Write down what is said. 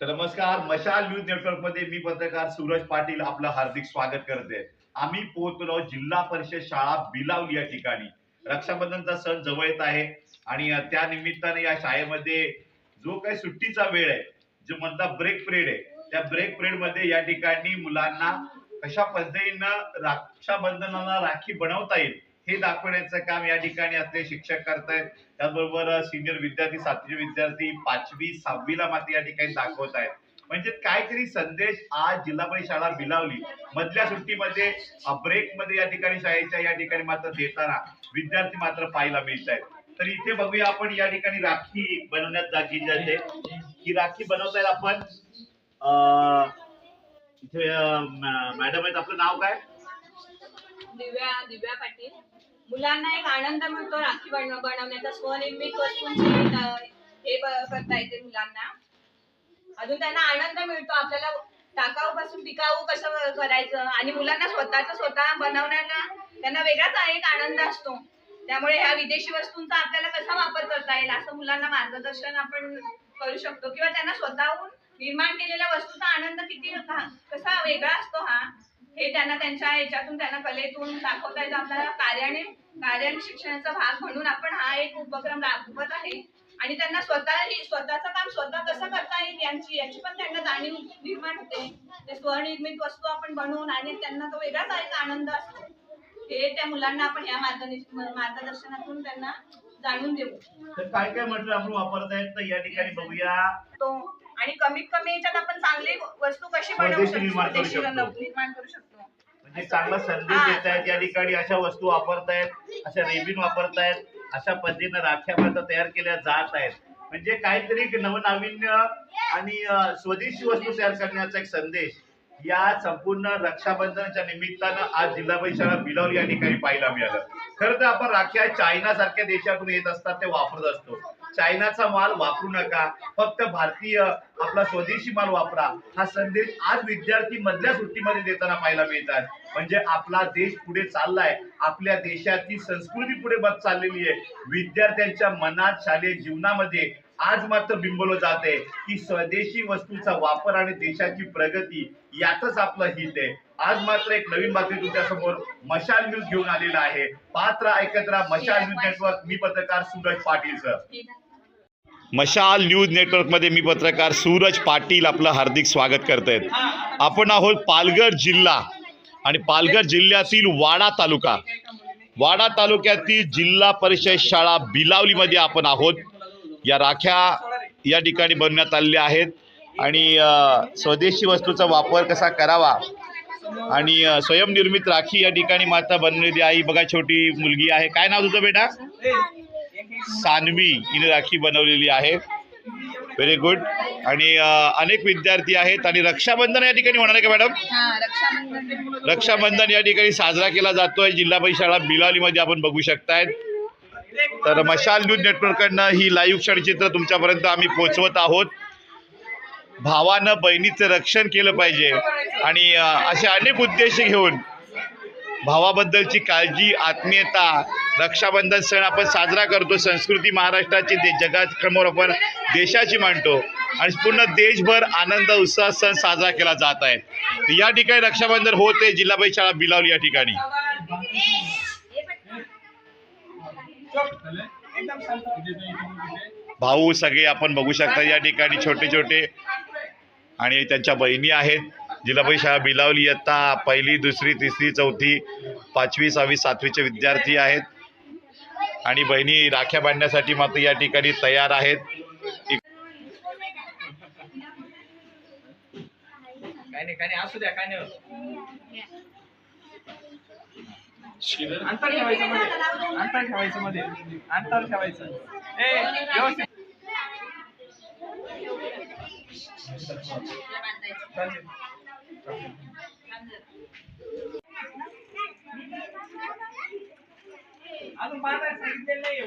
तर नमस्कार मशाल न्यूज नेटवर्कमध्ये मी पत्रकार सूरज पाटील आपलं हार्दिक स्वागत करते. आम्ही पोहोचलो जिल्हा परिषद शाळा बिलावली या ठिकाणी. रक्षाबंधनचा सण जवळ येत आहे आणि त्या निमित्ताने या शाळेमध्ये जो काही सुट्टीचा वेळ आहे जो म्हणता ब्रेक पिरियड आहे त्या ब्रेक पिरियडमध्ये या ठिकाणी मुलांना कशा पद्धतीनं रक्षाबंधनाला राखी बनवता येईल हे दाखवण्याचं काम या ठिकाणी आपले शिक्षक करतायत. त्याचबरोबर सिनियर विद्यार्थी सातवीचे विद्यार्थी पाचवी सहावीला मात्र या ठिकाणी दाखवत आहेत म्हणजे काहीतरी संदेश आज जिल्हा परिषद शाळा बिलावली. मधल्या सुट्टीमध्ये ब्रेकमध्ये या ठिकाणी शाळेच्या या ठिकाणी मात्र देताना विद्यार्थी मात्र पाहायला मिळत आहेत तर इथे बघूया आपण या ठिकाणी राखी बनवण्यात जागी जाते. ही राखी बनवतायत आपण. अं, इथे मॅडम आहेत. आपलं नाव काय? दिव्या दिव्या पाटील. मुलांना एक आनंद मिळतो राखी बनवण्याचा. स्वनिर्मित वस्तूंची हे करता येते मुलांना. अजून त्यांना आनंद मिळतो. आपल्याला टाकाऊ पासून टिकाऊ कसं करायचं? आणि मुलांना स्वतःच स्वतः बनवण्याला त्यांना वेगळाच एक आनंद असतो. त्यामुळे ह्या विदेशी वस्तूंचा आपल्याला कसा वापर करता येईल असं मुलांना मार्गदर्शन आपण करू शकतो. किंवा त्यांना स्वतःहून निर्माण केलेल्या वस्तूचा आनंद किती कसा वेगळा असतो हा हे त्यांना त्यांच्या याच्यातून त्यांना कलेतून दाखवता येतं. आपल्याला कार्याने कार्याने शिक्षणाचा भाग म्हणून आपण हा एक उपक्रम राबवत आहे. आणि त्यांना स्वतःही स्वतःचं काम स्वतः कसं करता येईल यांची याची पण त्यांना जाणीव निर्माण होते. ते स्वनिर्मित वस्तू आपण बनवून आणि त्यांना तो वेगळाच एक आनंद असतो. हे त्या मुलांना आपण या मार्गदर्श- मार्गदर्शनातून त्यांना जाणून देऊ. तर काय काय म्हटलं आपण वापरत आहेत तर या ठिकाणी बघूया. तो आणि कमीत कमी याच्यात आपण चांगली वस्तू कशी बनवू स्वदेशी शकतो निर्माण करू स्वदेशी शकतो. निर्माण करू शकतो म्हणजे चांगला संदेश. देत आहेत या ठिकाणी अशा वस्तू वापरतायत अशा रेबिन वापरतायत अशा पद्धतीनं राख्या मात्र तयार केल्या जात आहेत म्हणजे काहीतरी एक नवनाविन्य आणि अं, स्वदेशी वस्तू तयार करण्याचा एक संदेश या संपूर्ण रक्षाबंधनाच्या निमित्तानं आज जिल्हा परिषद बिलावली या ठिकाणी पाहायला मिळालं खरं तर आपण राख्या चायना सारख्या देशातून येत असतात ते वापरत असतो चायनाचा माल वापरू नका. फक्त भारतीय आपला स्वदेशी माल वापरा. हा संदेश आज विद्यार्थी मधल्या सुट्टीमध्ये देताना पाहायला मिळतात. म्हणजे आपला देश पुढे चाललाय. आपल्या देशाची संस्कृती पुढे बघ चाललेली आहे. विद्यार्थ्यांच्या मनात शालेय जीवनामध्ये आज मात्र बिंबवलं जात. आहे की स्वदेशी वस्तूचा वापर आणि देशाची प्रगती यातच आपलं हित आहे. आज मात्र एक नवीन बातमी तुमच्यासमोर मशाल न्यूज घेऊन आलेला आहे. पात्र ऐकत राहा मशाल न्यूज नेटवर्क. मी पत्रकार सूरज पाटील सर. मशाल न्यूज नेटवर्कमध्ये मी पत्रकार सूरज पाटील आपलं हार्दिक स्वागत करत आहेत आपण आहोत पालघर जिल्हा आणि पालघर जिल्ह्यातील वाडा तालुका. वाडा तालुक्यातील जिल्हा परिषद शाळा बिलावलीमध्ये आपण आहोत. या राख्या या ठिकाणी बनवण्यात आलेल्या आहेत. आणि स्वदेशी वस्तूचा वापर कसा करावा? आणि स्वयंनिर्मित राखी या ठिकाणी माता बनवलेली आई बघा छोटी मुलगी आहे. काय नाव तुझं बेटा? सानवी हिने राखी बनवलेली आहे. व्हेरी गुड आणि अनेक विद्यार्थी आहेत आणि रक्षाबंधन या ठिकाणी होणार आहे का मॅडम हा रक्षाबंधन. या ठिकाणी साजरा केला जातोय. जिल्हा परिषद शाळा बिलावलीमध्ये आपण बघू शकताय. तर मशाल न्यूज नेटवर्ककडनं ही लाईव्ह क्षणचित्र तुमच्यापर्यंत आम्ही पोहोचवत आहोत. भावानं बहिणीचं रक्षण केलं पाहिजे. आणि असे अनेक उद्देश घेऊन भावाबद्दलची काळजी आत्मीयता रक्षाबंधन सण आपण साजरा करतो. संस्कृती महाराष्ट्राची दे जगासमोर आपण देशाची मांडतो. आणि पूर्ण देशभर आनंद उत्साह सण साजरा केला जात आहे. या ठिकाणी रक्षाबंधन होते. जिल्हा परिषद शाळा बिलावली या ठिकाणी. भाऊ सगळे आपण बघू शकता या ठिकाणी छोटे छोटे आणि त्यांच्या बहिणी आहेत. जिल्हा परिषद शाळा बिलावली इयत्ता पहिली दुसरी तिसरी चौथी पाचवी सहावी सातवीचे विद्यार्थी आहेत. आणि बहिणी राख्या बांधण्यासाठी मात्र या ठिकाणी तयार आहेत. अंतर ठेवायचं मध्ये. अंतर ठेवायचं मध्ये. अंतर ठेवायचं. व्यवस्थित चालेल. अजून बांधायला सांगितलेलं नाही